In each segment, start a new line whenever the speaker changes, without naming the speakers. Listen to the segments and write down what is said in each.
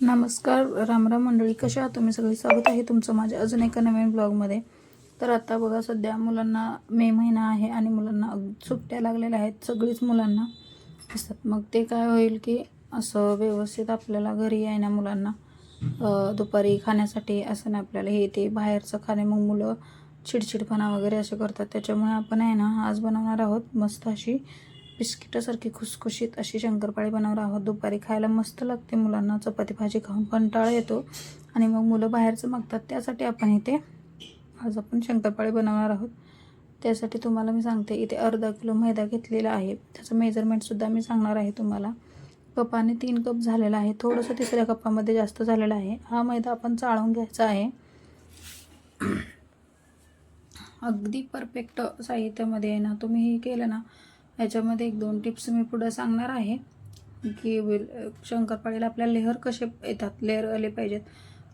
नमस्कार रामराम मंडळी कशा आहात? तुम्ही सगळी स्वागत आहे तुमचं माझ्या अजून एका नवीन ब्लॉगमध्ये. तर आता बघा सध्या मुलांना मे महिना आहे आणि मुलांना सुट्ट्या लागलेल्या आहेत सगळीच मुलांना. असतात मग ते काय होईल की असं व्यवस्थित आपल्याला घरी आहे ना मुलांना दुपारी खाण्यासाठी असं नाही आपल्याला हे ते बाहेरचं खाणे मग मुलं चिडचिडपणा वगैरे असे करतात. त्याच्यामुळे आपण आहे ना आज बनवणार आहोत मस्त अशी बिस्किटासारखी खुसखुशीत अशी शंकरपाळी बनवणार आहोत. दुपारी खायला मस्त लागते मुलांना. चपाती भाजी खाऊन कंटाळा येतो. आणि मग मुलं बाहेरचं मागतात. त्यासाठी आपण इथे आज आपण शंकरपाळी बनवणार आहोत. त्यासाठी तुम्हाला मी सांगते इथे अर्धा किलो मैदा घेतलेला आहे. त्याचं मेजरमेंटसुद्धा मी सांगणार आहे तुम्हाला. कपाने तीन कप झालेला आहे. थोडंसं तिसऱ्या कपामध्ये जास्त झालेला आहे. हा मैदा आपण चाळून घ्यायचा आहे. अगदी परफेक्ट साहित्यामध्ये आहे ना. तुम्ही हे केलं ना याच्यामध्ये एक दोन टिप्स मी पुढं सांगणार आहे की वेल शंकरपाळीला आपल्या लेहर कसे येतात? लेअर आले पाहिजेत.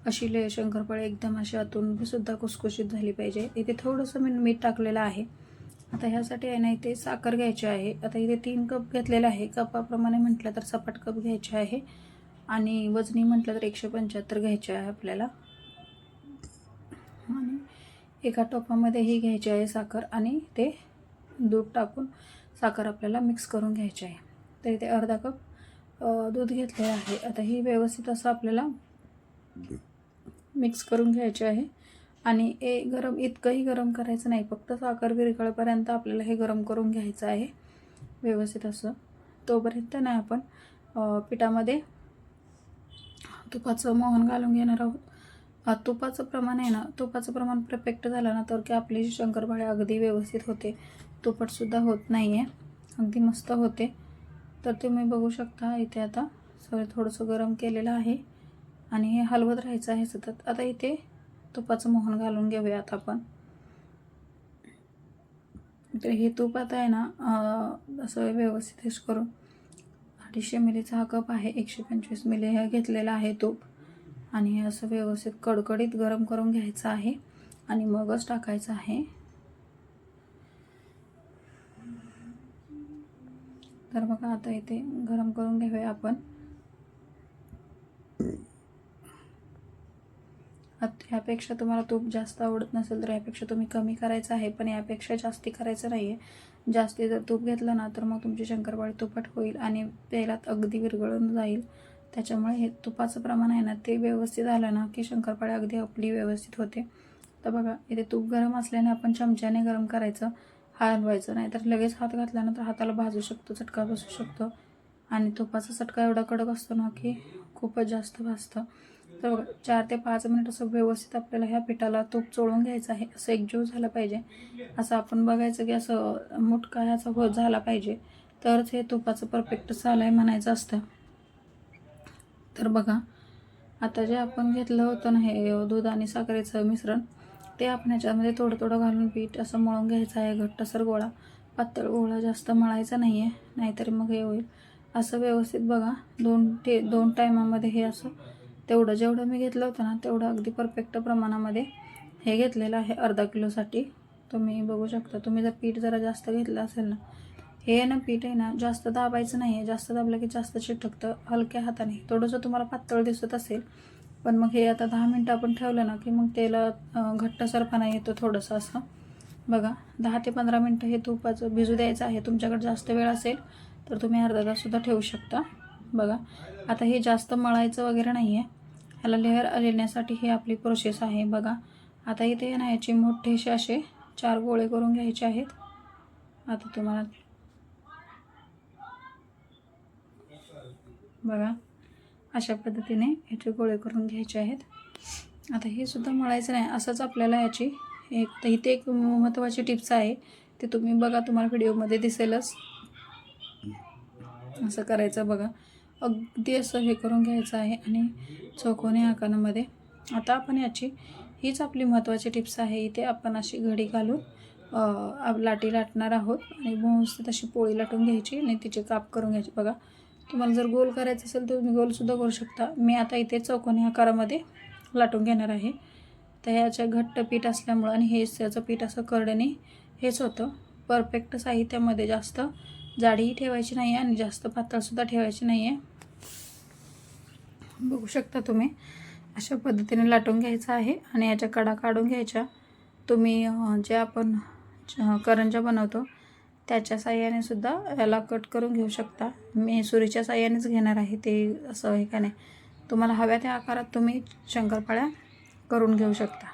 अशी ले शंकरपाळी एकदम अशी आतून सुद्धा कुसकुशीत झाली पाहिजे. इथे थोडंसं मी मीठ टाकलेलं आहे. आता ह्यासाठी आहे ना इथे साखर घ्यायची आहे. आता इथे तीन कप घेतलेला आहे. कपाप्रमाणे म्हटलं तर सपाट कप घ्यायचे आहे. आणि वजनी म्हटलं तर एकशे पंच्याहत्तर घ्यायचे आहे आपल्याला. आणि एका टोपामध्ये ही घ्यायची आहे साखर आणि ते दूध टाकून. साखर आपल्याला मिक्स करून घ्यायची आहे. तर इथे अर्धा कप दूध घेतलेलं आहे. आता ही व्यवस्थित असं आपल्याला मिक्स करून घ्यायचे आहे. आणि ए गरम इतकंही गरम करायचं नाही. फक्त साखर विरघळपर्यंत आपल्याला हे गरम करून घ्यायचं आहे. व्यवस्थित असं. तोपर्यंत नाही आपण पिठामध्ये तुपाचं मोहन घालून घेणार आहोत. तुपाचं प्रमाण आहे ना तुपाचं प्रमाण परफेक्ट झालं ना तर की आपली जी शंकरपाळी अगदी व्यवस्थित होते. तुपटसुद्धा होत नाही आहे अगदी मस्त होते. तर तुम्ही बघू शकता इथे आता सगळं थोडंसं गरम केलेलं आहे. आणि हे हलवत राहायचं आहे सतत. आता इथे तुपाचं मोहन घालून घेऊयात आपण. तर हे तूप आता आहे ना असं व्यवस्थित करून. अडीचशे मिलीचा हा कप आहे एकशे पंचवीस मिली हे घेतलेला आहे तूप. आणि असं व्यवस्थित कडकडीत गरम करून घ्यायचं आहे आणि मगच टाकायचं आहे. तर बघा आता इथे गरम करून घेऊया आपण. ह्यापेक्षा तुम्हाला तूप जास्त आवडत नसेल तर यापेक्षा तुम्ही कमी करायचं आहे पण यापेक्षा जास्ती करायचं नाही आहे जास्ती जर तूप घेतलं ना तर मग तुमची शंकरपाळी तुपट होईल आणि तेलात अगदी विरघळून जाईल. त्याच्यामुळे हे तुपाचं प्रमाण आहे ना ते व्यवस्थित आलं ना की शंकरपाळी अगदी आपली व्यवस्थित होते. तर बघा इथे तूप गरम असल्याने आपण चमच्याने गरम करायचं हलवायचं. नाहीतर लगेच हात घातल्यानंतर हाताला भाजू शकतो चटका बसू शकतो. आणि तुपाचा चटका एवढा कडक असतो ना की खूपच जास्त भाजतं. तर बघा चार ते पाच मिनिट असं व्यवस्थित आपल्याला ह्या पिठाला तूप चोळून घ्यायचं आहे. असं एकजीव झालं पाहिजे. असं आपण बघायचं की असं मुटका ह्याचा होत झाला पाहिजे. तरच हे तुपाचं परफेक्ट झालं आहे म्हणायचं असतं. तर बघा आता जे आपण घेतलं होतं ना हे दूध आणि साखरेचं मिश्रण ते आपण ह्याच्यामध्ये थोडं थोडं घालून पीठ असं मळून घ्यायचं आहे घट्टसर गोळा. पातळ गोळा जास्त मळायचा नाही आहे नाहीतरी मग हे होईल. असं व्यवस्थित बघा दोन ते दोन टायमामध्ये हे असं तेवढं जेवढं मी घेतलं होतं ना तेवढं अगदी परफेक्ट प्रमाणामध्ये हे घेतलेलं आहे अर्धा किलोसाठी. तुम्ही बघू शकता तुम्ही जर पीठ जरा जास्त घेतलं असेल ना हे ना पीठ आहे ना जास्त दाबायचं नाही आहे जास्त दाबलं की जास्त चिटकतं. हलक्या हाताने. थोडंसं तुम्हाला पातळ दिसत असेल पण मग हे आता दहा मिनटं आपण ठेवलं ना की मग त्याला अं, घट्टसरपणा येतो थोडंसं असं. बघा दहा ते पंधरा मिनटं हे तुपाचं भिजू द्यायचं आहे. तुमच्याकडे जास्त वेळ असेल तर तुम्ही अर्धा ताससुद्धा ठेवू शकता. बघा आता हे जास्त मळायचं वगैरे नाही आहे ह्याला लेअर आलेण्यासाठी ही आपली प्रोसेस आहे. बघा आता इथे ना याचे मोठेसे असे चार गोळे करून घ्यायचे आहेत. आता तुम्हाला बघा. अशा पद्धतीने ह्याचे गोळे करून घ्यायचे आहेत. आता हे सुद्धा मळायचं नाही असंच आपल्याला याची एक तर इथे एक महत्त्वाची टिप्स आहे ते तुम्ही बघा तुम्हाला व्हिडिओमध्ये दिसेलच. असं करायचं बघा. अगदी असं हे करून घ्यायचं आहे आणि चौकोनी आकारामध्ये. आता आपण याची हीच आपली महत्त्वाची टिप्स आहे. इथे आपण अशी घडी घालून लाटी लाटणार आहोत आणि व्यवस्थित अशी पोळी लाटून घ्यायची आणि तिचे काप करून घ्यायची. बघा. तुम्हाला जर गोल करायचं असेल तर तुम्ही गोलसुद्धा करू शकता. मी आता इथे चौकोनी आकारामध्ये लाटून घेणार आहे. तर ह्याच्या घट्ट पीठ असल्यामुळं आणि हेच त्याचं पीठ असं करड्याने हेच होतं. परफेक्ट साहित्यामध्ये जास्त जाडीही ठेवायची नाही आहे आणि जास्त पातळसुद्धा ठेवायची नाही आहे बघू शकता तुम्ही अशा पद्धतीने लाटून घ्यायचं आहे आणि याच्या कडा काढून घ्यायच्या. तुम्ही जे आपण च- करंजा बनवतो त्याच्या साह्याने सुद्धा याला कट करून घेऊ शकता. मी सुरीच्या साह्यानेच घेणार आहे ते असं हे का नाही. तुम्हाला हव्या त्या आकारात तुम्ही शंकरपाळ्या करून घेऊ शकता.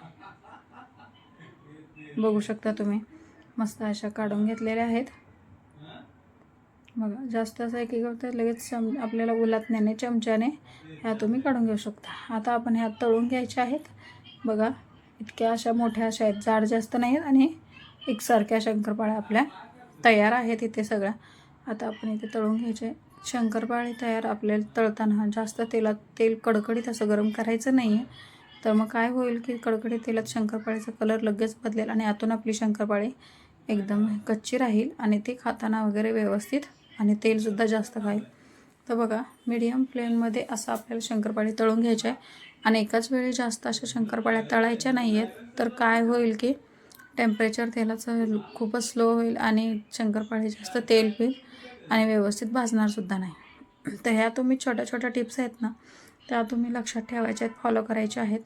बघू शकता तुम्ही. मस्त अशा काढून घेतलेल्या आहेत. बघा जास्त असं एक करतं लगेच चम आपल्याला उलातण्याने चमच्याने ह्या तुम्ही काढून घेऊ शकता. आता आपण ह्या तळून घ्यायच्या आहेत. बघा इतक्या अशा मोठ्या अशा आहेत. जाड जास्त नाही आहेत आणि एकसारख्या शंकरपाळ्या आपल्या तयार आहेत इथे सगळ्या. आता आपण इथे तळून घ्यायचे. शंकरपाळी तयार आपल्याला तळताना जास्त तेलात तेल कडकडीत असं गरम करायचं नाही आहे तर मग काय होईल की कडकडीत तेलात शंकरपाळीचा कलर लगेच बदलेल आणि आतून आपली शंकरपाळी एकदम कच्ची राहील आणि ती खाताना वगैरे व्यवस्थित आणि तेलसुद्धा जास्त खाईल तर बघा मीडियम फ्लेममध्ये असं आपल्याला शंकरपाळी तळून घ्यायचं आहे आणि एकाच वेळी जास्त अशा शंकरपाळ्या तळायच्या नाही आहेत तर काय होईल की टेम्परेचर तेलाचं खूपच स्लो होईल आणि शंकरपाळे जास्त तेल होईल आणि व्यवस्थित भाजणारसुद्धा नाही. तर ह्या तुम्ही छोट्या छोट्या टिप्स आहेत ना त्या तुम्ही लक्षात ठेवायच्या आहेत फॉलो करायच्या आहेत.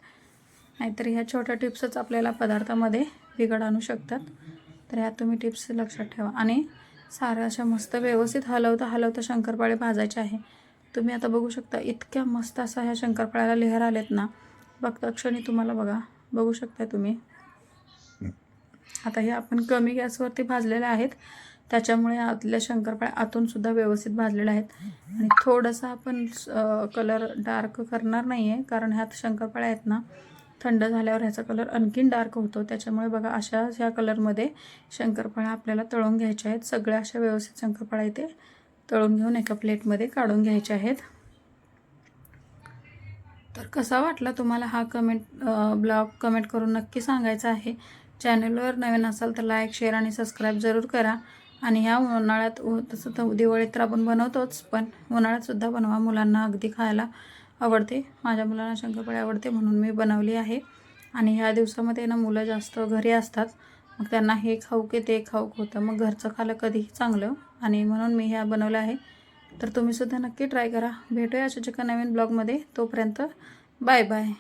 नाहीतर ह्या छोट्या टिप्सच आपल्याला पदार्थामध्ये बिघड आणू शकतात. तर ह्या तुम्ही टिप्स लक्षात ठेवा. आणि सारं अशा मस्त व्यवस्थित हलवता हलवता शंकरपाळे भाजायचे आहे. तुम्ही आता बघू शकता इतक्या मस्त असा ह्या शंकरपाळ्याला लेहर आलेत ना. बघता क्षणी तुम्हाला बघा बघू शकता तुम्ही. आता हे आपण कमी गॅसवरती भाजलेले आहेत. त्याच्यामुळे आतल्या शंकरपाळ्या आतूनसुद्धा व्यवस्थित भाजलेल्या आहेत. आणि थोडंसं आपण कलर डार्क करणार नाही आहे कारण ह्यात शंकरपाळ्या आहेत ना थंड झाल्यावर ह्याचा कलर आणखीन डार्क होतो. त्याच्यामुळे बघा अशा ह्या कलरमध्ये शंकरपाळ्या आपल्याला तळून घ्यायच्या आहेत. सगळ्या अशा व्यवस्थित शंकरपाळ्या इथे तळून घेऊन एका प्लेटमध्ये काढून घ्यायच्या आहेत. तर कसा वाटला तुम्हाला हा कमेंट ब्लॉग कमेंट करून नक्की सांगायचा आहे. चॅनलवर नवीन असाल तर लाईक शेअर आणि सबस्क्राईब जरूर करा. आणि ह्या उन्हाळ्यात तसं तर दिवाळीत तर आपण बनवतोच पण उन्हाळ्यातसुद्धा बनवा. मुलांना अगदी खायला आवडते. माझ्या मुलांना शंकरपाळी आवडते म्हणून मी बनवली आहे. आणि ह्या दिवसामध्ये ना मुलं जास्त घरी असतात. मग त्यांना हे खाऊ की ते खाऊ होतं. मग घरचं खालं कधीही चांगलं. आणि म्हणून मी ह्या बनवलं आहे. तर तुम्हीसुद्धा नक्की ट्राय करा. भेटूया अशाच एका नवीन ब्लॉगमध्ये. तोपर्यंत बाय बाय.